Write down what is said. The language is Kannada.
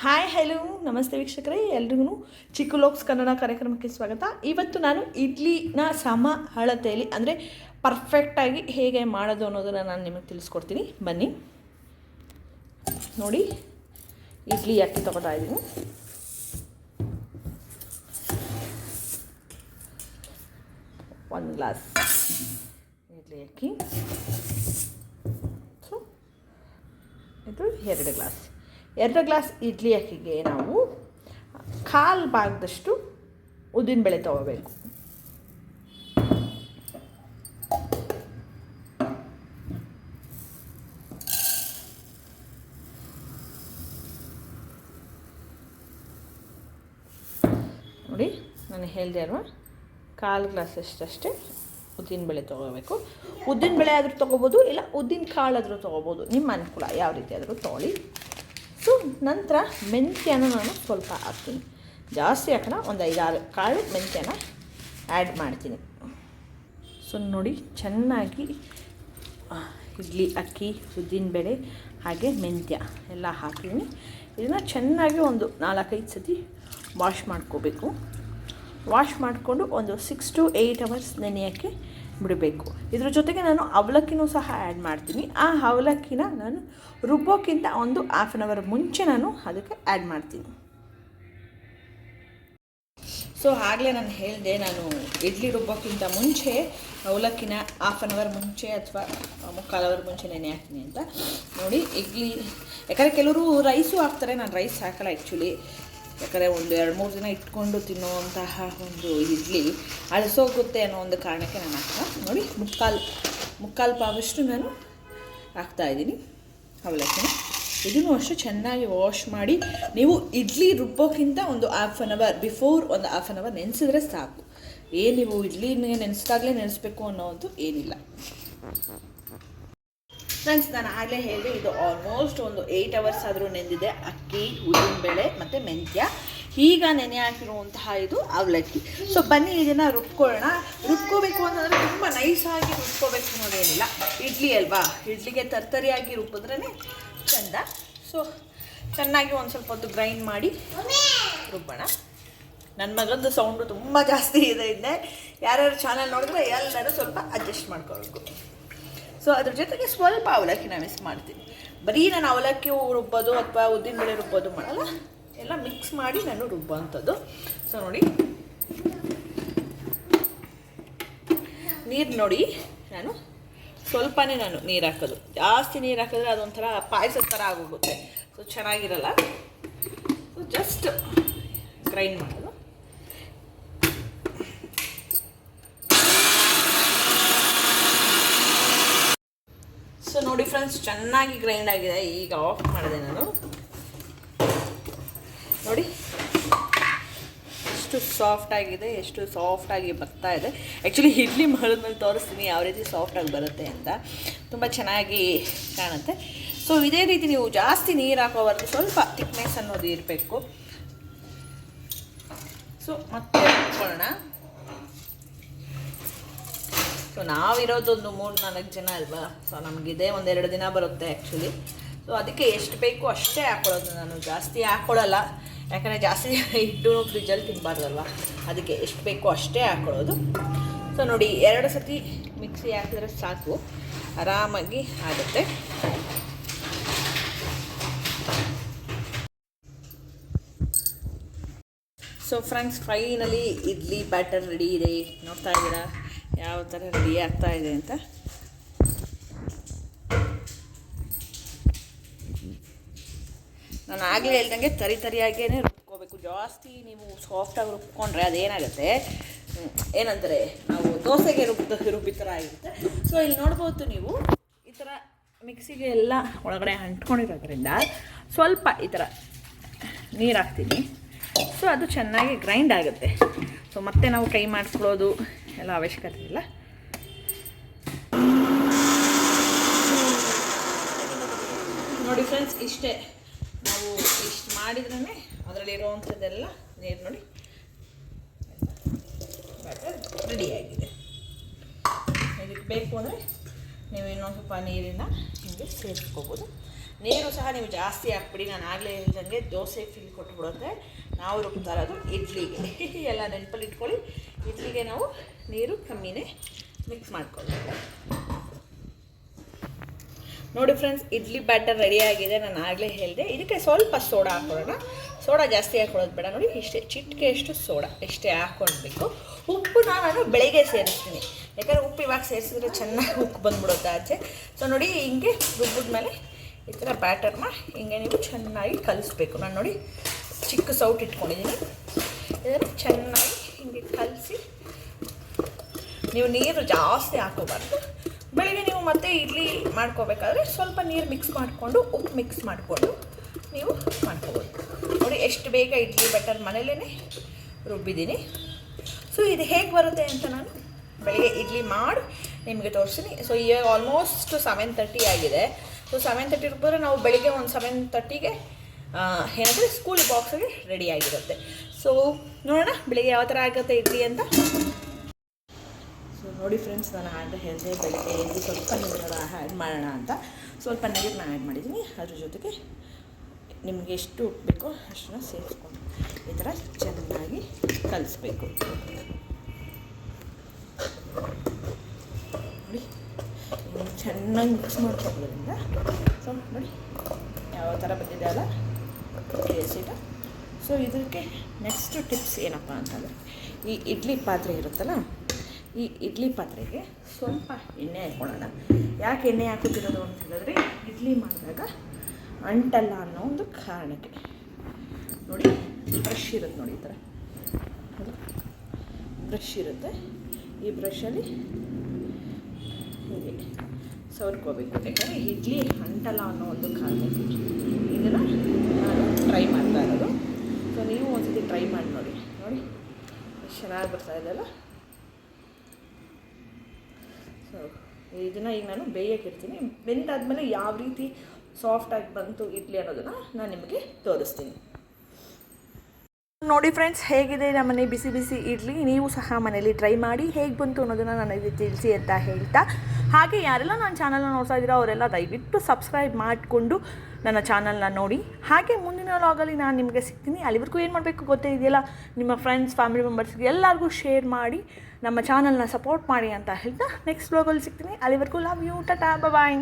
ಹಾಯ್ ಹಲೋ ನಮಸ್ತೆ ವೀಕ್ಷಕರೇ, ಎಲ್ರಿಗೂ ಚಿಕ್ಕು ಲೋಕ್ಸ್ ಕನ್ನಡ ಕಾರ್ಯಕ್ರಮಕ್ಕೆ ಸ್ವಾಗತ. ಇವತ್ತು ನಾನು ಇಡ್ಲಿನ ಸಮ ಅಳತೆಯಲ್ಲಿ, ಅಂದರೆ ಪರ್ಫೆಕ್ಟಾಗಿ ಹೇಗೆ ಮಾಡೋದು ಅನ್ನೋದನ್ನು ನಾನು ನಿಮಗೆ ತಿಳಿಸ್ಕೊಡ್ತೀನಿ. ಬನ್ನಿ. ನೋಡಿ, ಇಡ್ಲಿ ಅಕ್ಕಿ ತೊಗೊತಾ ಇದ್ದೀನಿ. ಒಂದು ಗ್ಲಾಸ್ ಇಡ್ಲಿ ಅಕ್ಕಿ. ಸೊ ಇದು ಎರಡು ಗ್ಲಾಸ್. ಎರಡು ಗ್ಲಾಸ್ ಇಡ್ಲಿ ಅಕ್ಕಿಗೆ ನಾವು ಕಾಲು ಭಾಗದಷ್ಟು ಉದ್ದಿನಬೇಳೆ ತೊಗೋಬೇಕು. ನೋಡಿ, ನಾನು ಹೇಳಿದೆ ಅಲ್ವಾ? ಕಾಲು ಗ್ಲಾಸ್ ಅಷ್ಟೇ ಉದ್ದಿನಬೇಳೆ ತೊಗೋಬೇಕು. ಉದ್ದಿನಬೇಳೆ ಆದರೂ ತೊಗೋಬೋದು, ಇಲ್ಲ ಉದ್ದಿನ ಕಾಳಾದರೂ ತೊಗೋಬೋದು. ನಿಮ್ಮ ಅನುಕೂಲ, ಯಾವ ರೀತಿ ಆದರೂ ತೊಗೊಳ್ಳಿ. ಸೊ ನಂತರ ಮೆಂತ್ಯನ ನಾನು ಸ್ವಲ್ಪ ಹಾಕ್ತೀನಿ. ಜಾಸ್ತಿ ಹಾಕೋಣ ಒಂದು ಐದಾರು ಕಾಳು ಮೆಂತ್ಯನ ಆ್ಯಡ್ ಮಾಡ್ತೀನಿ. ಸೊ ನೋಡಿ, ಚೆನ್ನಾಗಿ ಇಡ್ಲಿ, ಅಕ್ಕಿ ಉದ್ದಿನಬೇಳೆ ಹಾಗೆ ಮೆಂತ್ಯ ಎಲ್ಲ ಹಾಕಿದ್ದೀನಿ ಇದನ್ನು ಚೆನ್ನಾಗಿ ಒಂದು ನಾಲ್ಕೈದು ಸತಿ ವಾಶ್ ಮಾಡ್ಕೋಬೇಕು. ವಾಶ್ ಮಾಡಿಕೊಂಡು ಒಂದು ಸಿಕ್ಸ್ ಟು ಏಯ್ಟ್ ಅವರ್ಸ್ ನೆನೆಯೋಕ್ಕೆ ಬಿಡಬೇಕು. ಇದ್ರ ಜೊತೆಗೆ ನಾನು ಅವಲಕ್ಕಿನೂ ಸಹ ಆ್ಯಡ್ ಮಾಡ್ತೀನಿ. ಆ ಅವಲಕ್ಕಿನ ನಾನು ರುಬ್ಬೋಕ್ಕಿಂತ ಒಂದು ಹಾಫ್ ಆನ್ ಅವರ್ ಮುಂಚೆ ನಾನು ಅದಕ್ಕೆ ಆ್ಯಡ್ ಮಾಡ್ತೀನಿ. ಸೊ ಆಗಲೇ ನಾನು ಹೇಳಿದೆ, ನಾನು ಇಡ್ಲಿ ರುಬ್ಬೋಕ್ಕಿಂತ ಮುಂಚೆ ಅವಲಕ್ಕಿನ ಹಾಫ್ ಆನ್ ಅವರ್ ಮುಂಚೆ ಅಥವಾ ಮುಕ್ಕಾಲು ಅವರ್ ಮುಂಚೆ ನೆನೆ ಹಾಕ್ತೀನಿ ಅಂತ. ನೋಡಿ, ಇಡ್ಲಿ, ಯಾಕಂದರೆ ಕೆಲವರು ರೈಸು ಹಾಕ್ತಾರೆ, ನಾನು ರೈಸ್ ಹಾಕಲ್ಲ ಆ್ಯಕ್ಚುಲಿ ಯಾಕಂದರೆ ಒಂದು ಎರಡು ಮೂರು ದಿನ ಇಟ್ಕೊಂಡು ತಿನ್ನುವಂತಹ ಒಂದು ಇಡ್ಲಿ ಅಳಸೋಗುತ್ತೆ ಅನ್ನೋ ಒಂದು ಕಾರಣಕ್ಕೆ ನಾನು ಹಾಕ್ತಾ ನೋಡಿ, ಮುಕ್ಕಾಲು ಮುಕ್ಕಾಲು ಪಾವಷ್ಟು ನಾನು ಹಾಕ್ತಾಯಿದ್ದೀನಿ ಅವಲಕ್ಕಿ ಇದನ್ನು ಅಷ್ಟು ಚೆನ್ನಾಗಿ ವಾಶ್ ಮಾಡಿ ನೀವು ಇಡ್ಲಿ ರುಬ್ಬೋಕ್ಕಿಂತ ಒಂದು ಹಾಫ್ ಆನ್ ಅವರ್ ಬಿಫೋರ್ ಒಂದು ಹಾಫ್ ಆನ್ ಅವರ್ ನೆನೆಸಿದ್ರೆ ಸಾಕು. ಏನು ನೀವು ಇಡ್ಲಿ ನೆನೆಸಿದಾಗಲೇ ನೆನೆಸ್ಬೇಕು ಅನ್ನೋದು ಏನಿಲ್ಲ. ಫ್ರೆಂಡ್ಸ್ ನಾನು ಆಗಲೇ ಹೇಳಿದೆ, ಇದು ಆಲ್ಮೋಸ್ಟ್ ಒಂದು ಏಯ್ಟ್ ಅವರ್ಸ್ ಆದರೂ ನೆಂದಿದೆ ಅಕ್ಕಿ, ಉದ್ದಿನಬೇಳೆ ಮತ್ತು ಮೆಂತ್ಯ. ಈಗ ನೆನೆ ಹಾಕಿರುವಂತಹ ಇದು ಅವಲಕ್ಕಿ. ಸೊ ಬನ್ನಿ, ಇದನ್ನು ರುಬ್ಕೊಳ್ಳೋಣ. ರುಬ್ಕೋಬೇಕು ಅಂತಂದರೆ ತುಂಬ ನೈಸಾಗಿ ರುಬ್ಕೋಬೇಕು ಅನ್ನೋದೇನಿಲ್ಲ. ಇಡ್ಲಿ ಅಲ್ವಾ? ಇಡ್ಲಿಗೆ ತರ್ತರಿಯಾಗಿ ರುಬ್ಬಿದ್ರೇ ಚಂದ. ಸೊ ಚೆನ್ನಾಗಿ ಒಂದು ಸ್ವಲ್ಪ ಹೊತ್ತು ಗ್ರೈಂಡ್ ಮಾಡಿ ರುಬ್ಬೋಣ. ನನ್ನ ಮಗಂದು ಸೌಂಡು ತುಂಬ ಜಾಸ್ತಿ ಇದೆ ಇದೆ ಯಾರ್ಯಾರು ಚಾನಲ್ ನೋಡಿದ್ರೆ ಎಲ್ಲರೂ ಸ್ವಲ್ಪ ಅಡ್ಜಸ್ಟ್ ಮಾಡ್ಕೊಳ್ಬೇಕು. ಸೊ ಅದ್ರ ಜೊತೆಗೆ ಸ್ವಲ್ಪ ಅವಲಕ್ಕಿ ನಾನು ಮಿಸ್ ಮಾಡ್ತೀನಿ ಬರೀ ನಾನು ಅವಲಕ್ಕಿ ರುಬ್ಬೋದು ಅಥವಾ ಉದ್ದಿನಬೇಳೆ ರುಬ್ಬೋದು ಮಾಡಲ್ಲ. ಎಲ್ಲ ಮಿಕ್ಸ್ ಮಾಡಿ ನಾನು ರುಬ್ಬುವಂಥದ್ದು. ಸೊ ನೋಡಿ. ನೀರು ನೋಡಿ. ನಾನು ಸ್ವಲ್ಪನೇ ನಾನು ನೀರು ಹಾಕೋದು. ಜಾಸ್ತಿ ನೀರು ಹಾಕಿದ್ರೆ ಅದೊಂಥರ ಪಾಯಸದ ಥರ ಆಗೋಗುತ್ತೆ. ಸೊ ಚೆನ್ನಾಗಿರಲ್ಲ. ಸೊ ಜಸ್ಟ್ ಗ್ರೈಂಡ್ ಮಾಡೋದು ಸೊ ನೋಡಿ ಫ್ರೆಂಡ್ಸ್ ಚೆನ್ನಾಗಿ ಗ್ರೈಂಡ್ ಆಗಿದೆ. ಈಗ ಆಫ್ ಮಾಡಿದೆ ನಾನು. ನೋಡಿ. ಎಷ್ಟು ಸಾಫ್ಟ್ ಆಗಿದೆ, ಎಷ್ಟು ಸಾಫ್ಟ್ ಆಗಿ ಬರ್ತಾ ಇದೆ. ಆ್ಯಕ್ಚುಲಿ ಇಡ್ಲಿ ಮಾಡಿದ್ಮೇಲೆ ತೋರಿಸ್ತೀನಿ ಯಾವ ರೀತಿ ಸಾಫ್ಟಾಗಿ ಬರುತ್ತೆ ಅಂತ. ತುಂಬ ಚೆನ್ನಾಗಿ ಕಾಣುತ್ತೆ. ಸೊ ಇದೇ ರೀತಿ ನೀವು ಜಾಸ್ತಿ ನೀರು ಹಾಕೋವರೆಗೂ ಸ್ವಲ್ಪ ತಿಕ್ನೆಸ್ ಅನ್ನೋದು ಇರಬೇಕು. ಸೊ ಮತ್ತೆ ಹಾಕೊಳ್ಳೋಣ ಸೊ ನಾವಿರೋದೊಂದು ಮೂರು ನಾಲ್ಕು ಜನ ಅಲ್ವಾ? ಸೊ ನಮಗಿದೆ ಒಂದೆರಡು ದಿನ ಬರುತ್ತೆ ಆ್ಯಕ್ಚುಲಿ ಸೊ ಅದಕ್ಕೆ ಎಷ್ಟು ಬೇಕು ಅಷ್ಟೇ ಹಾಕೊಳ್ಳೋದು ನಾನು. ಜಾಸ್ತಿ ಹಾಕ್ಕೊಳ್ಳಲ್ಲ ಯಾಕಂದರೆ ಜಾಸ್ತಿ ಇಟ್ಟು ಫ್ರಿಜ್ಜಲ್ಲಿ ತಿನ್ನಬಾರ್ದಲ್ವ ಅದಕ್ಕೆ ಎಷ್ಟು ಬೇಕು ಅಷ್ಟೇ ಹಾಕ್ಕೊಳ್ಳೋದು ಸೊ ನೋಡಿ, ಎರಡು ಸತಿ ಮಿಕ್ಸಿ ಹಾಕಿದ್ರೆ ಸಾಕು. ಆರಾಮಾಗಿ ಆಗುತ್ತೆ. So friends finally idli batter ready ಇದೆ. ನೋಡ್ತಾ ಇದ್ದೀರಾ? ಯಾವ ಥರ ರೆಡಿ ಆಗ್ತಾ ಇದೆ ಅಂತ. ನಾನು ಆಗಲೇ ಹೇಳ್ದಂಗೆ ತರಿ ತರಿಯಾಗೇ ರುಬ್ಕೋಬೇಕು. ಜಾಸ್ತಿ ನೀವು ಸಾಫ್ಟಾಗಿ ರುಬ್ಕೊಂಡ್ರೆ ಅದೇನಾಗುತ್ತೆ? ಏನಂದರೆ ನಾವು ದೋಸೆಗೆ ರುಬ್ಬ ರುಬ್ಬಿ ಥರ ಆಗಿರುತ್ತೆ. ಸೊ ಇಲ್ಲಿ ನೋಡ್ಬೋದು ನೀವು, ಈ ಥರ ಮಿಕ್ಸಿಗೆ ಎಲ್ಲ ಒಳಗಡೆ ಅಂಟ್ಕೊಂಡಿರೋದ್ರಿಂದ ಸ್ವಲ್ಪ ಈ ಥರ ನೀರು ಹಾಕ್ತೀನಿ. ಸೊ ಅದು ಚೆನ್ನಾಗಿ ಗ್ರೈಂಡ್ ಆಗುತ್ತೆ. ಸೊ ಮತ್ತೆ ನಾವು ಕೈ ಮಾಡಿಸ್ಕೊಳ್ಳೋದು ಎಲ್ಲ ಅವಶ್ಯಕತೆ ಇಲ್ಲ. ನೋಡಿ ಫ್ರೆಂಡ್ಸ್ ಇಷ್ಟೇ. ನಾವು ಇಷ್ಟು ಮಾಡಿದ್ರೇ ಅದರಲ್ಲಿರುವಂಥದ್ದೆಲ್ಲ ನೀರು ನೋಡಿ. ರೆಡಿಯಾಗಿದೆ ಇದಕ್ಕೆ ಬೇಕು ಅಂದರೆ ನೀವು ಇನ್ನೊಂದು ಸ್ವಲ್ಪ ನೀರಿನ ಹಿಂಗೆ ಸೇರಿಸ್ಕೋಬೋದು. ನೀರು ಸಹ ನೀವು ಜಾಸ್ತಿ ಹಾಕ್ಬಿಡಿ, ನಾನು ಆಗಲೇ ಹೇಳಿದಂಗೆ ದೋಸೆ ಫೀಲ್ ಕೊಟ್ಬಿಡುತ್ತೆ. ನಾವು ರುಬ್ತಾ ಇರೋದು ಇಡ್ಲಿಗೆ. ಎಲ್ಲ ನೆನಪಲ್ಲಿ ಇಟ್ಕೊಳ್ಳಿ. ಇಡ್ಲಿಗೆ ನಾವು ನೀರು ಕಮ್ಮಿನೇ ಮಿಕ್ಸ್ ಮಾಡ್ಕೊಳ್ಬೇಕು. ನೋಡಿ ಫ್ರೆಂಡ್ಸ್ ಇಡ್ಲಿ ಬ್ಯಾಟರ್ ರೆಡಿ ಆಗಿದೆ. ನಾನು ಆಗಲೇ ಹೇಳಿದೆ. ಇದಕ್ಕೆ ಸ್ವಲ್ಪ ಸೋಡಾ ಹಾಕೊಳ್ಳೋಣ. ಸೋಡಾ ಜಾಸ್ತಿ ಹಾಕೊಳ್ಳೋದು ಬೇಡ. ನೋಡಿ, ಇಷ್ಟೇ ಚಿಟಿಕೆ ಸೋಡಾ ಇಷ್ಟೇ ಹಾಕ್ಕೊಳ್ಬೇಕು ಉಪ್ಪನ್ನ ನಾನು ಬೆಳಗ್ಗೆ ಸೇರಿಸ್ತೀನಿ. ಯಾಕಂದರೆ ಉಪ್ಪು ಇವಾಗ ಸೇರಿಸಿದ್ರೆ ಚೆನ್ನಾಗಿ ಉಪ್ಪು ಬಂದ್ಬಿಡುತ್ತೆ ಆಚೆ. ಸೊ ನೋಡಿ, ಹಿಂಗೆ ರುಬ್ಬಿದ್ಮೇಲೆ ಈ ಥರ ಬ್ಯಾಟರ್ನ ಹಿಂಗೆ ನೀವು ಚೆನ್ನಾಗಿ ಕಲಿಸ್ಬೇಕು. ನಾನು ನೋಡಿ ಚಿಕ್ಕ ಸೌಟ್ ಇಟ್ಕೊಂಡಿದ್ದೀನಿ. ಇದನ್ನು ಚೆನ್ನಾಗಿ ಹಿಂಗೆ ಕಲಸಿ. ನೀವು ನೀರು ಜಾಸ್ತಿ ಹಾಕೋಬಾರ್ದು ಬೆಳಿಗ್ಗೆ ನೀವು ಮತ್ತೆ ಇಡ್ಲಿ ಮಾಡ್ಕೋಬೇಕಾದ್ರೆ ಸ್ವಲ್ಪ ನೀರು ಮಿಕ್ಸ್ ಮಾಡಿಕೊಂಡು ಉಪ್ಪು ಮಿಕ್ಸ್ ಮಾಡಿಕೊಂಡು ನೀವು ಮಾಡ್ಕೋಬೋದು. ನೋಡಿ, ಎಷ್ಟು ಬೇಗ ಇಡ್ಲಿ ಬಟರ್ ಮನೇಲೇ ರುಬ್ಬಿದ್ದೀನಿ. ಸೊ ಇದು ಹೇಗೆ ಬರುತ್ತೆ ಅಂತ ನಾನು ಬೆಳಿಗ್ಗೆ ಇಡ್ಲಿ ಮಾಡಿ ನಿಮಗೆ ತೋರಿಸ್ತೀನಿ. ಸೊ ಈಗ ಆಲ್ಮೋಸ್ಟ್ ಸೆವೆನ್ ತರ್ಟಿ ಆಗಿದೆ. ಸೊ ಸೆವೆನ್ ತರ್ಟಿ ರುಬ್ಬಿದ್ರೆ ನಾವು ಬೆಳಿಗ್ಗೆ ಒಂದು ಸೆವೆನ್ ತರ್ಟಿಗೆ ಏನಂದರೆ ಸ್ಕೂಲ್ ಬಾಕ್ಸಿಗೆ ರೆಡಿ ಆಗಿರುತ್ತೆ. ಸೊ ನೋಡೋಣ, ಬೆಳಿಗ್ಗೆ ಯಾವ ಥರ ಆಗುತ್ತೆ ಇಡ್ಲಿ ಅಂತ. ಸೊ ನೋಡಿ ಫ್ರೆಂಡ್ಸ್ ನಾನು ಆಗ ಹೇಳಿದೆ, ಬೆಳಿಗ್ಗೆ ಎದ್ದು ಸ್ವಲ್ಪ ನೀರು ಆ್ಯಡ್ ಮಾಡೋಣ ಅಂತ. ಸ್ವಲ್ಪ ನೀರು ನಾನು ಆ್ಯಡ್ ಮಾಡಿದ್ದೀನಿ. ಅದ್ರ ಜೊತೆಗೆ ನಿಮಗೆ ಎಷ್ಟು ಬೇಕೋ ಅಷ್ಟನ್ನ ಸೇರಿಸ್ಕೊಂಡು ಈ ಥರ ಚೆನ್ನಾಗಿ ಕಲಿಸ್ಬೇಕು. ನೋಡಿ, ಚೆನ್ನಾಗಿ ಮಿಕ್ಸ್ ಮಾಡ್ಕೊಳ್ಳೋದ್ರಿಂದ ಸೊ ನೋಡಿ, ಯಾವ ಥರ ಬಂದಿದೆ ಅಲ್ಲ. ಬೇಯಿಸಿಟ್ಟು ಸೊ ಇದಕ್ಕೆ ನೆಕ್ಸ್ಟ್ ಟಿಪ್ಸ್ ಏನಪ್ಪ ಅಂತಂದರೆ, ಈ ಇಡ್ಲಿ ಪಾತ್ರೆ ಇರುತ್ತಲ್ಲ, ಈ ಇಡ್ಲಿ ಪಾತ್ರೆಗೆ ಸ್ವಲ್ಪ ಎಣ್ಣೆ ಹಾಕ್ಕೊಳ್ಳೋಣ ಯಾಕೆ ಎಣ್ಣೆ ಹಾಕುತ್ತಿರೋದು ಅಂತ ಹೇಳಿದ್ರೆ, ಇಡ್ಲಿ ಮಾಡಿದಾಗ ಅಂಟಲ್ಲ ಅನ್ನೋ ಒಂದು ಕಾರಣಕ್ಕೆ. ನೋಡಿ ಬ್ರಷ್ ಇರುತ್ತೆ ನೋಡಿ ಈ ಥರ. ಬ್ರಷ್ ಇರುತ್ತೆ. ಈ ಬ್ರಷಲ್ಲಿ ಹೀಗೆ ಸವರ್ಕೋಬೇಕು. ಯಾಕಂದರೆ ಇಡ್ಲಿ ಅಂಟಲ್ಲ ಅನ್ನೋ ಒಂದು ಕಾರಣಕ್ಕೆ ಇದನ್ನು ನಾನು ಟ್ರೈ ಮಾಡ್ತಾ ಇರೋದು ಸೊ ನೀವು ಒಂದ್ಸತಿ ಟ್ರೈ ಮಾಡಿ ನೋಡಿ. ನೋಡಿ. ಚೆನ್ನಾಗಿ ಬರ್ತಾ ಇದೆಯಲ್ಲ ಸೊ ಇದನ್ನು ಈಗ ನಾನು ಬೇಯಕ್ಕೆ ಇಡ್ತೀನಿ. ಬೆಂದಾದ್ಮೇಲೆ ಯಾವ ರೀತಿ ಸಾಫ್ಟಾಗಿ ಬಂತು ಇಡ್ಲಿ ಅನ್ನೋದನ್ನು ನಾನು ನಿಮಗೆ ತೋರಿಸ್ತೀನಿ. ನೋಡಿ ಫ್ರೆಂಡ್ಸ್ ಹೇಗಿದೆ ನಮ್ಮನೆ ಬಿಸಿ ಬಿಸಿ ಇಡ್ಲಿ? ನೀವು ಸಹ ಮನೇಲಿ ಟ್ರೈ ಮಾಡಿ ಹೇಗೆ ಬಂತು ಅನ್ನೋದನ್ನು ನನಗೆ ತಿಳಿಸಿ ಅಂತ ಹೇಳ್ತಾ ಹಾಗೆ ಯಾರೆಲ್ಲ ನನ್ನ ಚಾನಲ್ನ ನೋಡ್ತಾ ಇದ್ದೀರೋ, ಅವರೆಲ್ಲ ದಯವಿಟ್ಟು ಸಬ್ಸ್ಕ್ರೈಬ್ ಮಾಡಿಕೊಂಡು ನನ್ನ ಚಾನಲ್ನ ನೋಡಿ. ಹಾಗೆ ಮುಂದಿನ ಲಾಗಲ್ಲಿ ನಾನು ನಿಮಗೆ ಸಿಗ್ತೀನಿ. ಅಲ್ಲಿವರೆಗೂ ಏನು ಮಾಡಬೇಕು ಗೊತ್ತೇ ಇದೆಯಲ್ಲ? ನಿಮ್ಮ ಫ್ರೆಂಡ್ಸ್ ಫ್ಯಾಮಿಲಿ ಮೆಂಬರ್ಸ್ಗೆ ಎಲ್ಲರಿಗೂ ಶೇರ್ ಮಾಡಿ, ನಮ್ಮ ಚಾನಲ್ನ ಸಪೋರ್ಟ್ ಮಾಡಿ ಅಂತ ಹೇಳ್ತಾ ನೆಕ್ಸ್ಟ್ ವ್ಲಾಗಲ್ಲಿ ಸಿಗ್ತೀನಿ. ಅಲ್ಲಿವರೆಗೂ ಲವ್ ಯು ಟಾಟಾ ಬಾಯ್